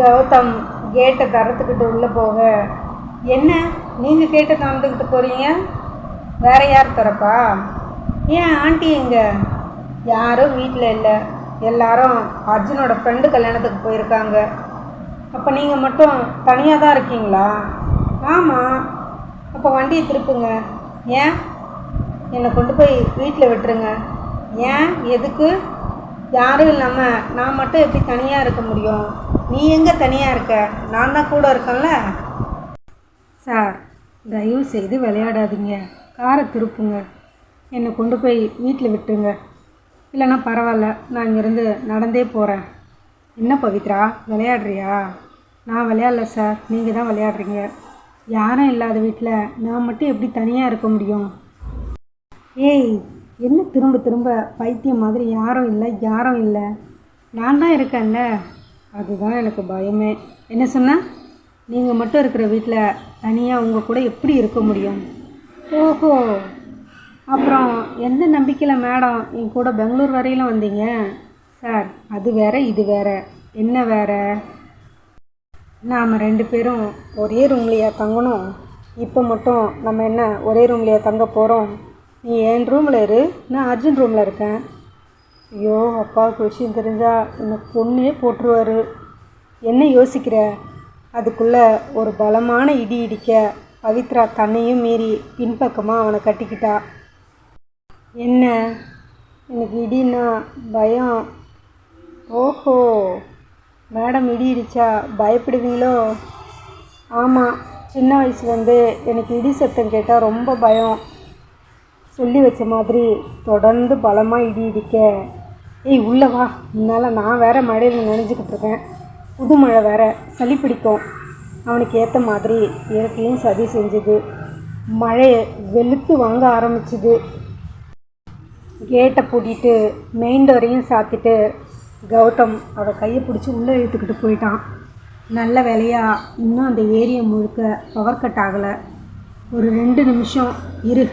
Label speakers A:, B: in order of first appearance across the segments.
A: கௌதம் கேட்டை திறத்துக்கிட்டு உள்ளே போக. என்ன? நீங்கள் கேட்டை திறந்துக்கிட்டு போகிறீங்க வேற யார் திறப்பா ஏன் ஆண்டி எங்க யாரும் வீட்டில் இல்லை. எல்லாரும் அர்ஜுனோட ஃப்ரெண்டு கல்யாணத்துக்கு போயிருக்காங்க. அப்போ நீங்கள் மட்டும் தனியாக தான் இருக்கீங்களா? ஆமாம் அப்போ வண்டியை திருப்புங்க. ஏன்? என்னை கொண்டு போய் வீட்டில் விட்டுருங்க. ஏன்? எதுக்கு? யாரும் இல்லாமல் நான் மட்டும் எப்படி தனியாக இருக்க முடியும்? நீ எங்கே தனியாக இருக்க? நான் தான் கூட இருக்கேன்ல. சார் தயவு செய்து விளையாடாதீங்க. காரை திருப்புங்க. என்னை கொண்டு போய் வீட்டில் விட்டுருங்க. இல்லைன்னா பரவாயில்ல நான் இங்கேருந்து நடந்தே போகிறேன் என்ன பவித்ரா விளையாடுறியா? நான் விளையாடல சார் நீங்கள் தான் விளையாடுறீங்க. யாரும் இல்லாத வீட்டில் நான் மட்டும் எப்படி தனியாக இருக்க முடியும்? ஏய் என்ன திரும்ப திரும்ப பைத்தியம் மாதிரி யாரும் இல்லை யாரும் இல்லை. நான் தான் இருக்கேன்ல. அதுதான் எனக்கு பயமே. என்ன சொன்ன நீங்கள் மட்டும் இருக்கிற வீட்டில் தனியாக உங்கள் கூட எப்படி இருக்க முடியும்? ஓஹோ. அப்புறம் எந்த நம்பிக்கையில் மேடம் என் கூட பெங்களூர் வரையிலும் வந்தீங்க? சார் அது வேற இது வேற. என்ன வேற? நாம் ரெண்டு பேரும் ஒரே ரூம்லையா தங்கணும்? இப்போ மட்டும் நம்ம என்ன ஒரே ரூம்லையா தங்க போகிறோம் நீ என் ரூமில் இரு நான் அர்ஜுன் ரூமில் இருக்கேன். ஐயோ அப்பாவுக்கு விஷயம் தெரிஞ்சால் என்னை பொண்ணே போட்டுருவாரு. என்ன யோசிக்கிற? அதுக்குள்ளே ஒரு பலமான இடி இடிக்க பவித்ரா தன்னையும் மீறி பின்பக்கமாக அவனை கட்டிக்கிட்டா. என்ன? எனக்கு இடின்னா பயம். ஓஹோ மேடம் இடி இடிச்சா பயப்படுவீங்களோ? ஆமாம் சின்ன வயசுலேருந்து எனக்கு இடி சத்தம் கேட்டால் ரொம்ப பயம். சொல்லி வச்ச மாதிரி தொடர்ந்து பலமாக இடி இடிக்க. ஏய் உள்ளே வா. முன்னால் நான் வேற மழையில் நினைஞ்சிக்கிட்டு இருக்கேன். புது மழை வேற. சளி பிடிக்கும். அவனுக்கு ஏற்ற மாதிரி இயற்கையும் சதி செஞ்சுது. மழையை வெளுத்து வாங்க ஆரம்பிச்சுது. கேட்டை பூட்டிட்டு மெயின் டோரையும் சாத்திட்டு கௌதம் அவள் கையை பிடிச்சி உள்ளே இழுத்துக்கிட்டு போயிட்டான். நல்ல வேலையாக இன்னும் அந்த ஏரியை முழுக்க பவர் கட் ஆகலை. ஒரு ரெண்டு நிமிஷம் இரு.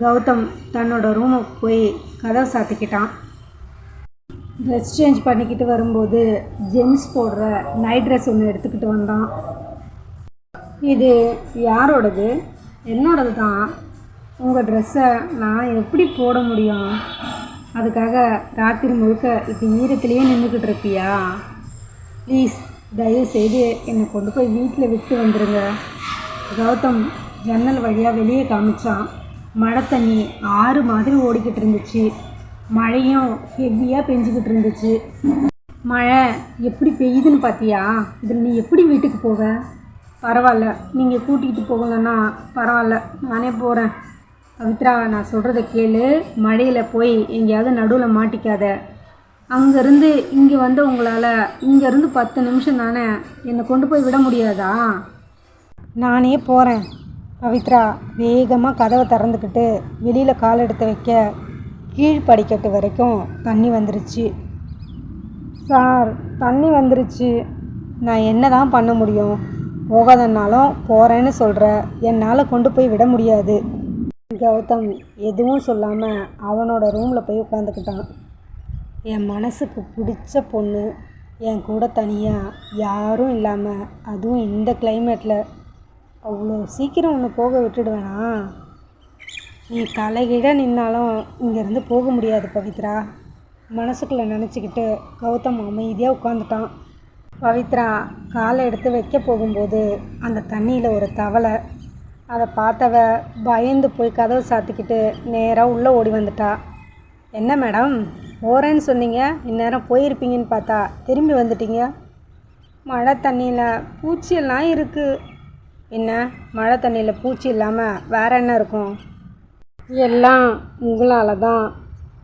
A: கௌதம் தன்னோட ரூமுக்கு போய் கதவை சாத்திக்கிட்டான். ட்ரெஸ் சேஞ்ச் பண்ணிக்கிட்டு வரும்போது ஜென்ஸ் போடுற நைட் ட்ரெஸ் ஒன்று எடுத்துக்கிட்டு வந்தான். இது யாரோடது? என்னோடது தான் உங்கள் ட்ரெஸ்ஸை நான் எப்படி போட முடியும்? அதுக்காக ராத்திரி முழுக்க இப்போ ஈரத்துலேயே நின்றுக்கிட்டு இருப்பியா? ப்ளீஸ் தயவுசெய்து என்னை கொண்டு போய் வீட்டில் விட்டு வந்துடுங்க கௌதம் ஜன்னல் வழியாக வெளியே காமிச்சான். மழை தண்ணி ஆறு மாதிரி ஓடிக்கிட்டு இருந்துச்சு. மழையும் ஹெவியாக பெஞ்சிக்கிட்டு இருந்துச்சு. மழை எப்படி பெய்யுதுன்னு பார்த்தியா இதில் நீ எப்படி வீட்டுக்கு போக பரவாயில்ல. நீங்கள் கூட்டிகிட்டு போகலன்னா பரவாயில்ல. நானே போகிறேன் பவித்ரா நான் சொல்கிறத கேளு. மழையில் போய் எங்கேயாவது நடுவில் மாட்டிக்காத. அங்கேருந்து இங்கே வந்த உங்களால் இங்கேருந்து பத்து நிமிஷம் தானே என்னை கொண்டு போய் விட முடியாதா? நானே போகிறேன் பவித்ரா வேகமாக கதவை திறந்துக்கிட்டு வெளியில் கால் எடுத்து வைக்க கீழ்ப்படிக்கட்டு வரைக்கும் தண்ணி வந்துருச்சு. சார் தண்ணி வந்துருச்சு. நான் என்ன தான் பண்ண முடியும்? போகாதனாலும் போகிறேன்னு சொல்கிற என்னால் கொண்டு போய் விட முடியாது. கௌதம் எதுவும் சொல்லாமல் அவனோட ரூமில் போய் உட்காந்துக்கிட்டான் என் மனசுக்கு பிடிச்ச பொண்ணு. என் கூட தனியாக யாரும் இல்லாமல் அதுவும் இந்த கிளைமேட்டில் அவ்வளோ சீக்கிரம் ஒன்று போக விட்டுடுவேனா? நீ தலைகீழ நின்னாலும் இங்கேருந்து போக முடியாது பவித்ரா. மனசுக்குள்ளே நினச்சிக்கிட்டு கௌதம் அமைதியாக உட்காந்துட்டான் பவித்ரா காலை எடுத்து வைக்க போகும்போது அந்த தண்ணியில் ஒரு தவளை. அதை பார்த்தவ பயந்து போய் கதவை சாத்திக்கிட்டு நேராக உள்ளே ஓடி வந்துட்டா. என்ன மேடம்? போகிறேன்னு சொன்னீங்க? இந்நேரம் போயிருப்பீங்கன்னு பார்த்தா திரும்பி வந்துட்டீங்க? மழை தண்ணியில் பூச்சியெல்லாம் இருக்குது என்ன? மழை தண்ணியில் பூச்சி இல்லாமல் வேற என்ன இருக்கும்? எல்லாம் உங்களால் தான்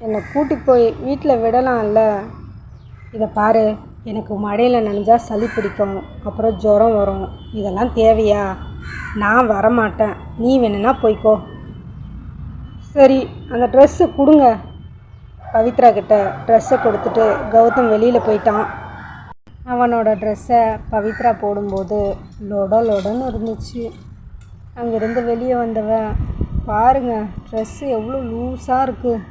A: என்னை கூட்டி போய் வீட்டில் விடலாம்ல. இதை பாரு எனக்கு மழையில் நனைஞ்சா சளி பிடிக்கும் அப்புறம் ஜுரம் வரும். இதெல்லாம் தேவையா? நான் வரமாட்டேன். நீ வேணும்னா போய்க்கோ. சரி அந்த ட்ரெஸ்ஸு கொடுங்க. பவித்ரா கிட்ட ட்ரெஸ்ஸை கொடுத்துட்டு கௌதம் வெளியில் போயிட்டான். அவனோட ட்ரெஸ்ஸை பவித்ரா போடும்போது லொட லொடன்னு இருந்துச்சு. அங்கேருந்து வெளியே வந்தவன் பாருங்க ட்ரெஸ்ஸு எவ்வளோ லூஸாக இருக்குது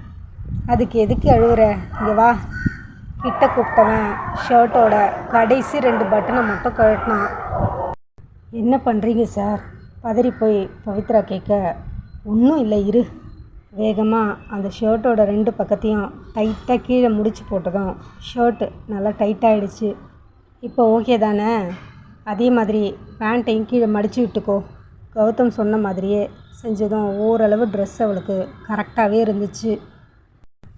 A: அதுக்கு எதுக்கு அழுகுற இங்கே வா. கிட்ட கூப்பிட்டவன் ஷர்ட்டோட கடைசி ரெண்டு பட்டனை மட்டும் கழட்டினான். என்ன பண்ணுறீங்க சார் பதறி போய் பவித்ரா கேட்க ஒன்றும் இல்லை இரு. வேகமாக அந்த ஷர்ட்டோட ரெண்டு பக்கத்தையும் டைட்டாக கீழே முடிச்சு போட்டதும் ஷர்ட்டு நல்லா டைட்டாகிடுச்சு இப்போ ஓகே தானே? அதே மாதிரி பேண்ட்டையும் கீழே மடித்து விட்டுக்கோ. கௌதம் சொன்ன மாதிரியே செஞ்சதும் ஓரளவு ட்ரெஸ் அவளுக்கு கரெக்டாகவே இருந்துச்சு.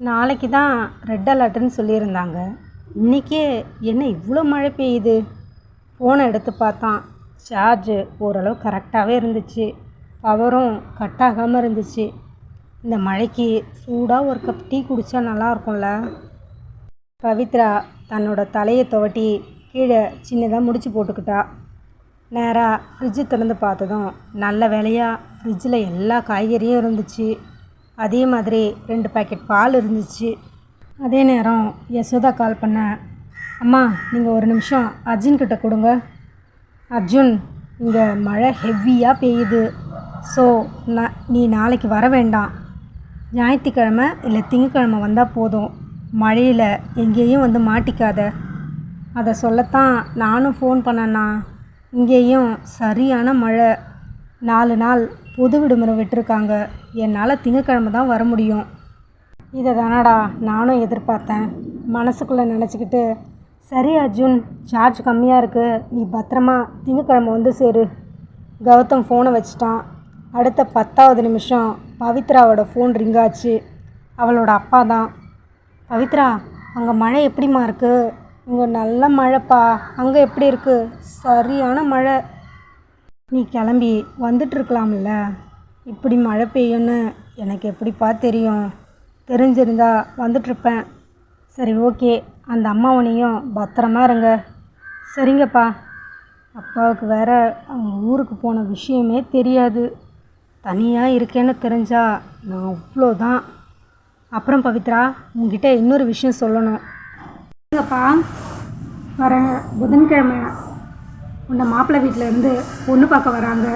A: நாளைக்கு தான் ரெட் அலர்ட்டுன்னு சொல்லியிருந்தாங்க. இன்றைக்கே என்ன இவ்வளோ மழை பெய்யுது? ஃபோனை எடுத்து பார்த்தான். சார்ஜு ஓரளவு கரெக்டாகவே இருந்துச்சு. பவரும் கட் ஆகாமல் இருந்துச்சு. இந்த மழைக்கு சூடாக ஒரு கப் டீ குடித்தா நல்லா இருக்கும்ல பவித்ரா தன்னோட தலையை துவட்டி கீழே சின்னதாக முடிச்சு போட்டுக்கிட்டா. நேராக ஃப்ரிட்ஜு திறந்து பார்த்ததும் நல்ல வேலையாக ஃப்ரிட்ஜில் எல்லா காய்கறியும் இருந்துச்சு. அதே மாதிரி ரெண்டு பேக்கெட் பால் இருந்துச்சு. அதே நேரம் யசோதா கால் பண்ணேன் அம்மா நீங்கள் ஒரு நிமிஷம் அர்ஜுன் கிட்ட கொடுங்க. அர்ஜுன் இங்கே மழை ஹெவியாக பெய்யுது. ஸோ நான் நீ நாளைக்கு வர வேண்டாம். ஞாயிற்றுக்கிழமை இல்லை திங்கக்கிழமை வந்தால் போதும். மழையில் எங்கேயும் வந்து மாட்டிக்காத. அதை சொல்லத்தான் நானும் ஃபோன் பண்ணேண்ணா இங்கேயும் சரியான மழை. நாலு நாள் பொது விடுமுறை விட்டுருக்காங்க. என்னால் திங்கக்கிழமை தான் வர முடியும். இதை தானடா நானும் எதிர்பார்த்தேன். மனசுக்குள்ளே நினச்சிக்கிட்டு சரி அர்ஜுன் சார்ஜ் கம்மியாக இருக்குது நீ பத்திரமா திங்கக்கிழமை வந்து சேரு. கௌதம் ஃபோனை வச்சிட்டான். அடுத்த பத்தாவது நிமிஷம் பவித்ராவோட ஃபோன் ரிங் ஆச்சு. அவளோட அப்பா தான். பவித்ரா அங்கே மழை எப்படிம்மா இருக்குது இங்கே நல்ல மழைப்பா. அங்கே எப்படி இருக்குது சரியான மழை. நீ கிளம்பி வந்துட்டுருக்கலாம்ல? இப்படி மழை பெய்யும்னு எனக்கு எப்படிப்பா தெரியும்? தெரிஞ்சிருந்தா வந்துட்ருப்பேன் சரி ஓகே. அந்த அம்மாவனையும் பத்திரமா இருங்க. சரிங்கப்பா. அப்பாவுக்கு வேற அவங்க ஊருக்கு போன விஷயமே தெரியாது. தனியாக இருக்கேன்னு தெரிஞ்சா நான் அவ்வளோதான். அப்புறம் பவித்ரா உங்ககிட்ட இன்னொரு விஷயம் சொல்லணும். இல்லைப்பா வர புதன்கிழமை உன்னை மாப்பிள்ளை வீட்டிலேருந்து பொண்ணு பார்க்க வராங்க.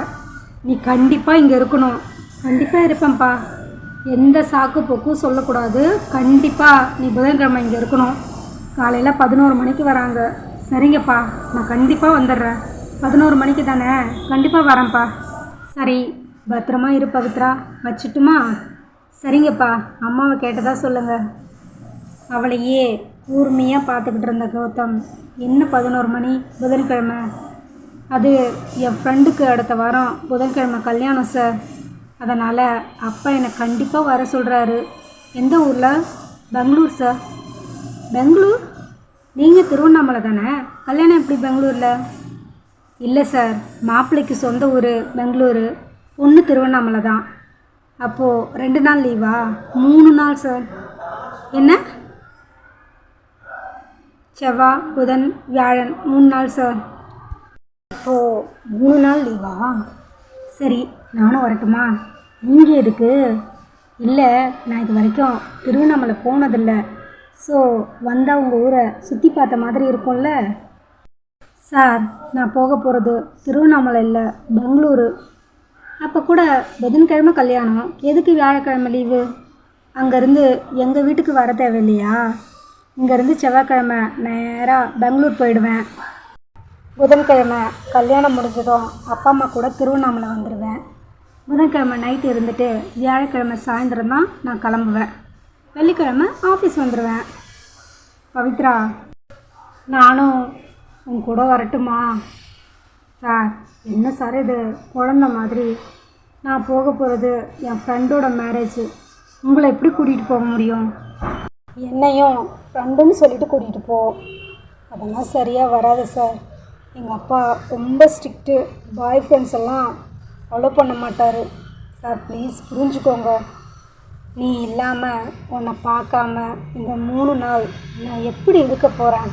A: நீ கண்டிப்பாக இங்கே இருக்கணும். கண்டிப்பாக இருப்பேன்ப்பா. எந்த சாக்கு போக்கும் சொல்லக்கூடாது. கண்டிப்பாக நீ புதன்கிழமை இங்கே இருக்கணும். காலையில் பதினோரு மணிக்கு வராங்க. சரிங்கப்பா. நான் கண்டிப்பாக வந்துடுறேன். பதினோரு மணிக்கு தானே? கண்டிப்பாக வரேன்ப்பா. சரி பத்திரமா இரு பவித்ரா. வச்சுட்டுமா? சரிங்கப்பா. அம்மாவை கேட்டதாக சொல்லுங்கள் அவளையே கூர்மையாக பார்த்துக்கிட்டு இருந்த கௌதம் இன்னும் பதினோரு மணி? புதன்கிழமை. அது என் ஃப்ரெண்டுக்கு அடுத்த வாரம். புதன்கிழமை கல்யாணம் சார் அதனால் அப்பா என்னை கண்டிப்பாக வர சொல்கிறாரு எந்த ஊரில்? பெங்களூர் சார் பெங்களூர்? நீங்கள் திருவண்ணாமலை தானே? கல்யாணம் எப்படி பெங்களூரில்? இல்லை சார் மாப்பிள்ளைக்கு சொந்த ஊர் பெங்களூரு. பொண்ணு திருவண்ணாமலை தான். அப்போது ரெண்டு நாள் லீவா மூணு நாள் சார் என்ன? செவ்வாய் புதன் வியாழன் மூணு நாள் சார் இப்போது மூணு நாள் லீவா சரி நானும் வரட்டுமா? இங்கே எதுக்கு? இல்லை நான் இது வரைக்கும் திருவண்ணாமலை போனதில்லை. ஸோ வந்தால் உங்கள் ஊரை சுற்றி பார்த்த மாதிரி இருக்கும்ல? சார் நான் போக போகிறது திருவண்ணாமலை இல்லை பெங்களூரு. அப்போ கூட புதன்கிழமை கல்யாணம். எதுக்கு வியாழக்கிழமை லீவு அங்கேருந்து எங்கள் வீட்டுக்கு வர தேவையில்லையா? இங்கேருந்து செவ்வாய்க்கிழமை நேராக பெங்களூர் போயிடுவேன். புதன்கிழமை கல்யாணம் முடிஞ்சதும் அப்பா அம்மா கூட திருவண்ணாமலை வந்துடுவேன். புதன்கிழமை நைட்டு இருந்துட்டு வியாழக்கிழமை சாயந்தரம் தான் நான் கிளம்புவேன். வெள்ளிக்கிழமை ஆஃபீஸ் வந்துடுவேன். பவித்ரா நானும் உன் கூட வரட்டுமா? சார் என்ன சார் இது? குழந்த மாதிரி. நான் போக போகிறது என் ஃப்ரெண்டோட மேரேஜ் உங்களை எப்படி கூட்டிகிட்டு போக முடியும்? என்னையும் ஃப்ரெண்டுன்னு சொல்லிட்டு கூட்டிகிட்டு போ. அதெல்லாம் சரியாக வராது சார் எங்கள் அப்பா ரொம்ப ஸ்ட்ரிக்ட்டு பாய் ஃப்ரெண்ட்ஸ் எல்லாம் அலோ பண்ண மாட்டார். சார் ப்ளீஸ் புரிஞ்சுக்கோங்க. நீ இல்லாமல் உன்னை பார்க்காம இந்த மூணு நாள் நான் எப்படி இருக்க போகிறேன்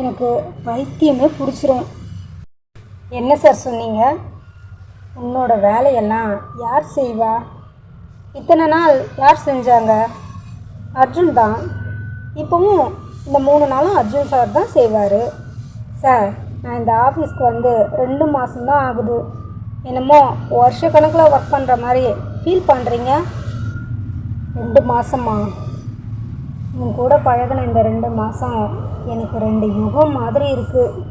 A: எனக்கு வைத்தியமே பிடிச்சிரும். என்ன சார் சொன்னீங்க? உன்னோட வேலையெல்லாம் யார் செய்வா? இத்தனை நாள் யார் செஞ்சாங்க? அர்ஜுன் தான் இப்போவும் இந்த மூணு நாளும் அர்ஜுன் சார் தான் செய்வார். சார் நான் இந்த ஆஃபீஸ்க்கு வந்து ரெண்டு மாதம்தான் ஆகுது. என்னமோ வருஷ கணக்கில் ஒர்க் பண்ணுற மாதிரி ஃபீல் பண்ணுறீங்க ரெண்டு மாதமா உன் கூட பழகின இந்த ரெண்டு மாதம் எனக்கு ரெண்டு யுகம் மாதிரி இருக்குது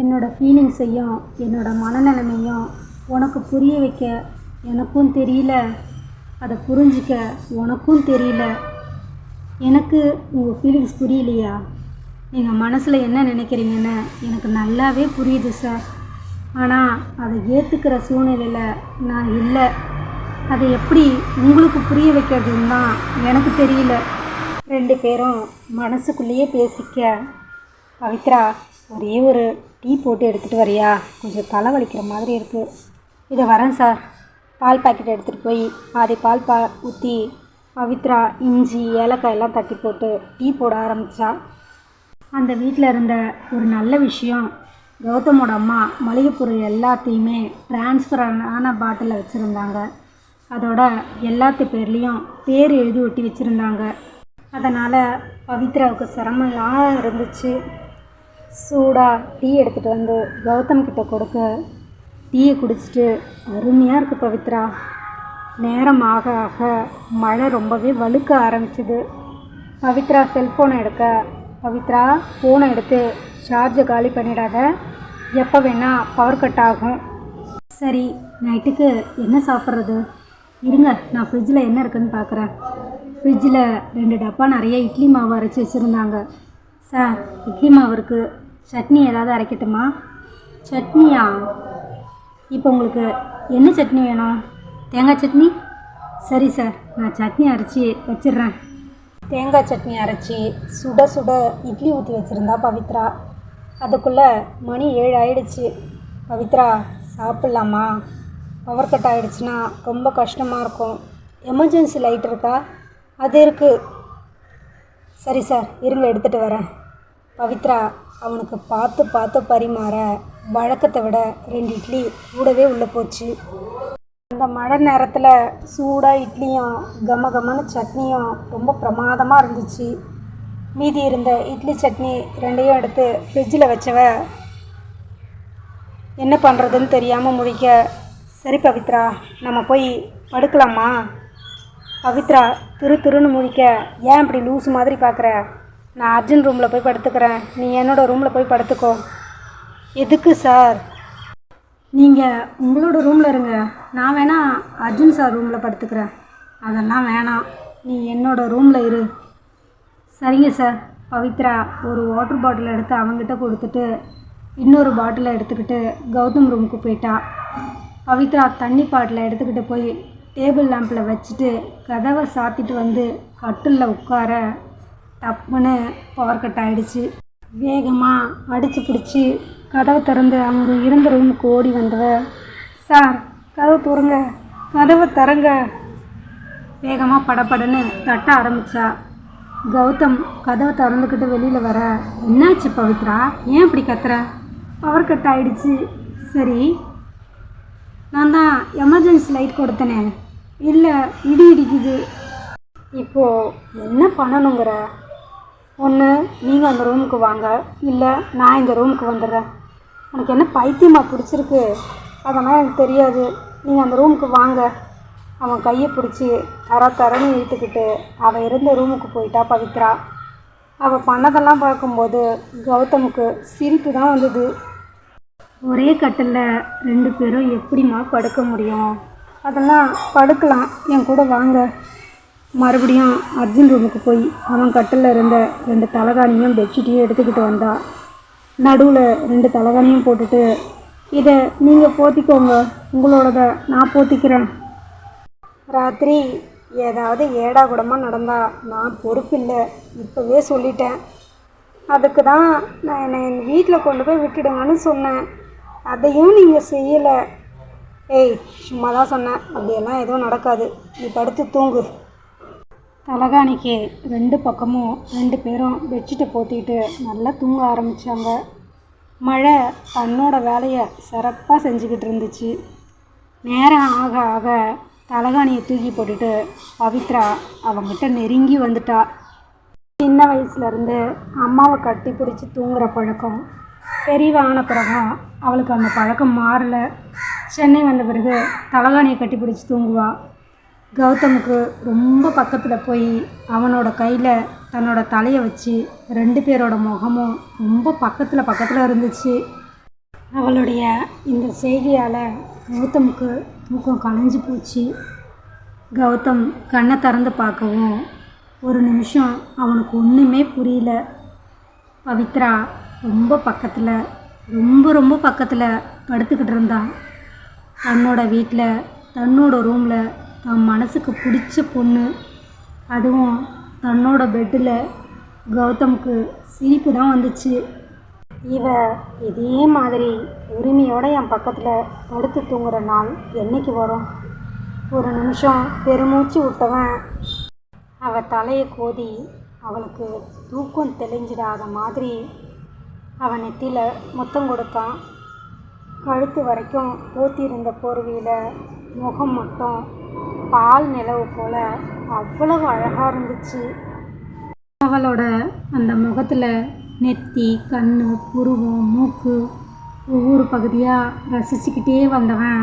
A: என்னோடய ஃபீலிங்ஸையும் என்னோடய மனநிலைமையும் உனக்கு புரிய வைக்க எனக்கும் தெரியல. அதை புரிஞ்சிக்க உனக்கும் தெரியல. எனக்கு உங்கள் ஃபீலிங்ஸ் புரியலையா? நீங்கள் மனசில் என்ன நினைக்கிறீங்கன்னு எனக்கு நல்லாவே புரியுது சார் ஆனால் அதை ஏற்றுக்கிற சூழ்நிலையில் நான் இல்லை. அதை எப்படி உங்களுக்கு புரிய வைக்கிறதுன்னு தான் எனக்கு தெரியல. ரெண்டு பேரும் மனசுக்குள்ளேயே பேசிக்க. பவித்ரா ஒரே ஒரு டீ போட்டு எடுத்துகிட்டு வரியா? கொஞ்சம் தலை வலிக்கிற மாதிரி இருக்குது இதை வரேன் சார் பால் பாக்கெட் எடுத்துகிட்டு போய் பாதி பால் பா ஊற்றி பவித்ரா இஞ்சி ஏலக்காய் எல்லாம் தட்டி போட்டு டீ போட ஆரம்பித்தா அந்த வீட்டில் இருந்த ஒரு நல்ல விஷயம் கௌதமோட அம்மா மளிகை பொருள் எல்லாத்தையுமே டிரான்ஸ்ஃபர் ஆன பாட்டிலில் வச்சுருந்தாங்க. அதோட எல்லாத்து பேர்லேயும் பேர் எழுதி ஒட்டி வச்சுருந்தாங்க. அதனால் பவித்ராவுக்கு சிரமம்லாம் இருந்துச்சு. சூடாக டீ எடுத்துகிட்டு வந்து கௌதம் கிட்ட கொடுக்க டீயை குடிச்சிட்டு அருமையாக இருக்குது பவித்ரா. நேரம் ஆக ஆக மழை ரொம்பவே வலுக்க ஆரம்பிச்சுது. பவித்ரா செல்ஃபோனை எடுக்க. பவித்ரா ஃபோனை எடுத்து சார்ஜை காலி பண்ணிடாத. எப்போ வேணால் பவர் கட் ஆகும். சரி நைட்டுக்கு என்ன சாப்பிட்றது? இருங்க நான் ஃப்ரிட்ஜில் என்ன இருக்குன்னு பார்க்குறேன் ஃப்ரிட்ஜில் ரெண்டு டப்பா நிறைய இட்லி மாவு அரைச்சி வச்சுருந்தாங்க. சார் இட்லி மாவு இருக்குது சட்னி ஏதாவது அரைக்கட்டுமா? சட்னியா? இப்போ உங்களுக்கு என்ன சட்னி வேணும்? தேங்காய் சட்னி? சரி சார் நான் சட்னி அரைச்சி வச்சிடுறேன். தேங்காய் சட்னி அரைச்சி சுட சுட இட்லி ஊற்றி வச்சுருந்தா பவித்ரா. அதுக்குள்ளே மணி ஏழு ஆயிடுச்சு. பவித்ரா சாப்பிட்லாமா? பவர் கட் ஆகிடுச்சுன்னா ரொம்ப கஷ்டமாக இருக்கும். எமர்ஜென்சி லைட் இருக்கா? அது இருக்குது சரி சார் இருங்க எடுத்துகிட்டு வரேன். பவித்ரா அவனுக்கு பார்த்து பார்த்து பரிமாற வழக்கத்தை விட ரெண்டு இட்லி கூடவே உள்ளே போச்சு. அந்த மழை நேரத்தில் சூடாக இட்லியும் கம கமன்னு சட்னியும் ரொம்ப பிரமாதமாக இருந்துச்சு. மீதி இருந்த இட்லி சட்னி ரெண்டையும் எடுத்து ஃப்ரிட்ஜில் வச்சவ என்ன பண்ணுறதுன்னு தெரியாமல் முழிக்க? சரி பவித்ரா நம்ம போய் படுக்கலாமா? பவித்ரா திரு திருன்னு முழிக்க ஏன் இப்படி லூஸ் மாதிரி பார்க்குற நான் அர்ஜுன் ரூமில் போய் படுத்துக்கிறேன். நீ என்னோடய ரூமில் போய் படுத்துக்கோ. எதுக்கு சார்? நீங்கள் உங்களோட ரூமில் இருங்க. நான் வேணால் அர்ஜுன் சார் ரூமில் படுத்துக்கிறேன். அதெல்லாம் வேணாம். நீ என்னோட ரூமில் இரு. சரிங்க சார் பவித்ரா ஒரு வாட்டர் பாட்டில் எடுத்து அவங்ககிட்ட கொடுத்துட்டு இன்னொரு பாட்டிலை எடுத்துக்கிட்டு கௌதம் ரூமுக்கு போயிட்டா. பவித்ரா தண்ணி பாட்டில் எடுத்துக்கிட்டு போய் டேபிள் லேம்பில் வச்சுட்டு கதவை சாத்திட்டு வந்து கட்டிலில் உட்கார டப்புன்னு பவர் கட் ஆகிடுச்சு வேகமாக அடித்து பிடிச்சி கதவை திறந்து அவங்க இருந்த ரூமுக்கு ஓடி வந்தவ சார் கதவை திறங்க கதவை தரங்க வேகமாக படபடன்னு தட்ட ஆரம்பித்தா கௌதம் கதவை திறந்துக்கிட்டு வெளியில் வர என்னாச்சு பவித்ரா? ஏன் இப்படி கத்துற? பவர் கட் ஆகிடுச்சு சரி. நான் தான் எமர்ஜென்சி லைட் கொடுத்தனே. இல்லை இடி இடிக்குது. இப்போது என்ன பண்ணணுங்கிற? ஒன்று நீங்கள் அந்த ரூமுக்கு வாங்க. இல்லை நான் இந்த ரூமுக்கு வந்துடுறேன். உனக்கு என்ன பைத்தியமாக பிடிச்சிருக்கு? அதெல்லாம் எனக்கு தெரியாது. நீங்கள் அந்த ரூமுக்கு வாங்க. அவன் கையை பிடிச்சி தர தரன்னு இழுத்துக்கிட்டு அவள் இருந்த ரூமுக்கு போயிட்டா பவித்ரா. அவள் பண்ணதெல்லாம் பார்க்கும்போது கௌதமுக்கு சிரிப்பு தான் வந்தது. ஒரே கட்டிலில் ரெண்டு பேரும் எப்படிம்மா படுக்க முடியும்? அதெல்லாம் படுக்கலாம். என் கூட வாங்க. மறுபடியும் அர்ஜுன் ரூமுக்கு போய் அவன் கட்டிலில் இருந்த ரெண்டு தலகாணியும் பெட்ஷீட்டையும் எடுத்துக்கிட்டு வந்தா. நடுவில் ரெண்டு தலகாணியும் போட்டுட்டு இதை நீங்கள் போத்திக்கோங்க. உங்களோடத நான் போத்திக்கிறேன். ராத்திரி ஏதாவது ஏடா கூடமாக நடந்தால் நான் பொறுப்பில்லை இப்போவே சொல்லிட்டேன். அதுக்கு தான் நான் என்னை என் வீட்டில் கொண்டு போய் விட்டுடுங்கன்னு சொன்னேன். அதையும் நீங்கள் செய்யலை. ஏய் சும்மா தான் சொன்னேன். அப்படியெல்லாம் எதுவும் நடக்காது. நீ படுத்து தூங்கு. தலகாணிக்கு ரெண்டு பக்கமும் ரெண்டு பேரும் பெட்ஷீட்டை போத்திட்டு நல்லா தூங்க ஆரம்பித்தாங்க மழை தன்னோட வேலையை சிறப்பாக செஞ்சுக்கிட்டு இருந்துச்சு. நேரம் ஆக ஆக தலகாணியை தூக்கி போட்டுட்டு பவித்ரா அவங்கிட்ட நெருங்கி வந்துட்டா. சின்ன வயசுலேருந்து அம்மாவை கட்டி பிடிச்சி தூங்குற பழக்கம் பெரியவ பிறகும் அவளுக்கு அந்த பழக்கம் மாறலை. சென்னை வந்த பிறகு தலகாணியை கட்டி பிடிச்சி தூங்குவாள் கௌதமுக்கு ரொம்ப பக்கத்தில் போய் அவனோட கையில் தன்னோட தலையை வச்சு ரெண்டு பேரோட முகமும் ரொம்ப பக்கத்தில் பக்கத்தில் இருந்துச்சு. அவளுடைய இந்த செய்கையால் கௌதமுக்கு தூக்கம் கலைஞ்சு போச்சு. கௌதம் கண்ணை திறந்து பார்க்கவும் ஒரு நிமிஷம் அவனுக்கு ஒன்றுமே புரியல. பவித்ரா ரொம்ப பக்கத்தில் ரொம்ப ரொம்ப பக்கத்தில் படுத்துக்கிட்டு இருந்தான். தன்னோட வீட்டில் தன்னோட ரூமில் தன் மனசுக்கு பிடிச்ச பொண்ணு. அதுவும் தன்னோட பெட்டில் கௌதமுக்கு சிரிப்பு தான் வந்துச்சு. இவ இதே மாதிரி உரிமையோட என் பக்கத்தில் படுத்து தூங்குற நாள் என்னைக்கு வரும்? ஒரு நிமிஷம் பெருமூச்சு விட்டவன். அவள் தலையை கோதி அவளுக்கு தூக்கம் தெளிஞ்சிடாத மாதிரி அவன் நெத்தியில் முத்தம் கொடுத்தான். கழுத்து வரைக்கும் போத்தியிருந்த போர்வியில் முகம் மட்டும் பால் நிலவு போல் அவ்வளவு அழகாக இருந்துச்சு. அவளோட அந்த முகத்தில் நெத்தி கண் புருவம் மூக்கு ஒவ்வொரு பகுதியாக ரசிச்சுக்கிட்டே வந்தவன்.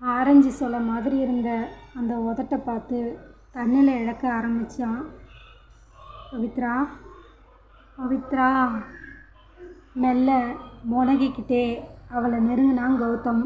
A: ஆரஞ்சு சொலை மாதிரி இருந்த அந்த உதட்டை பார்த்து தண்ணியில் இழக்க ஆரம்பித்தான் பவித்ரா பவித்ரா. மெல்ல முனகிக்கிட்டே அவளை நெருங்கினான் கௌதம்.